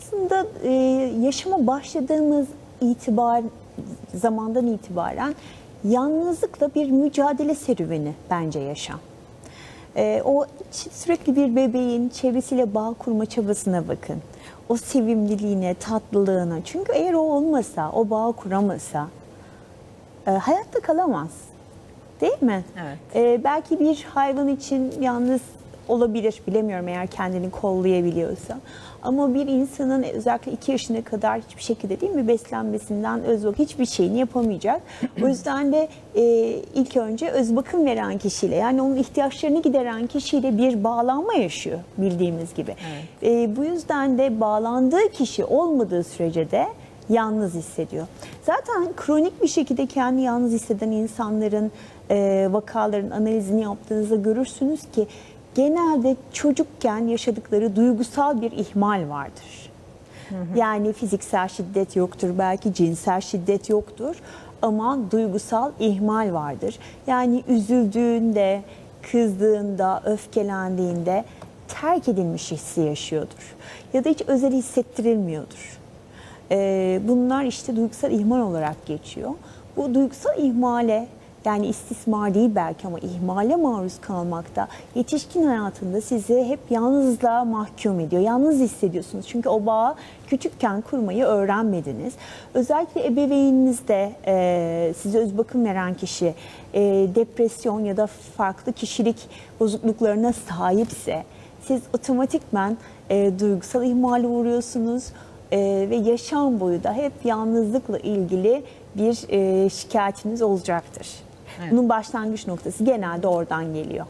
Aslında e, yaşama başladığımız itibar zamandan itibaren yalnızlıkla bir mücadele serüveni bence yaşam. E, o sürekli bir bebeğin çevresiyle bağ kurma çabasına bakın. O sevimliliğine, tatlılığına. Çünkü eğer o olmasa, o bağ kuramasa e, hayatta kalamaz. Değil mi? Evet. E, belki bir hayvan için yalnız olabilir, bilemiyorum eğer kendini kollayabiliyorsa. Ama bir insanın özellikle iki yaşına kadar hiçbir şekilde değil mi beslenmesinden öz bak hiçbir şeyini yapamayacak. o yüzden de e, ilk önce öz bakım veren kişiyle yani onun ihtiyaçlarını gideren kişiyle bir bağlanma yaşıyor bildiğimiz gibi. E, bu yüzden de bağlandığı kişi olmadığı sürece de yalnız hissediyor. Zaten kronik bir şekilde kendi yalnız hisseden insanların e, vakaların analizini yaptığınızda görürsünüz ki genelde çocukken yaşadıkları duygusal bir ihmal vardır. Yani fiziksel şiddet yoktur, belki cinsel şiddet yoktur ama duygusal ihmal vardır. Yani üzüldüğünde, kızdığında, öfkelendiğinde terk edilmiş hissi yaşıyordur. Ya da hiç özel hissettirilmiyordur. Ee, bunlar işte duygusal ihmal olarak geçiyor. Bu duygusal ihmale yani istismar değil belki ama ihmale maruz kalmakta yetişkin hayatında sizi hep yalnızlığa mahkum ediyor. Yalnız hissediyorsunuz. Çünkü o bağı küçükken kurmayı öğrenmediniz. Özellikle ebeveyninizde e, size öz bakım veren kişi e, depresyon ya da farklı kişilik bozukluklarına sahipse siz otomatikmen e, duygusal ihmale uğruyorsunuz e, ve yaşam boyu da hep yalnızlıkla ilgili bir e, şikayetiniz olacaktır. Evet. Bunun başlangıç noktası genelde oradan geliyor.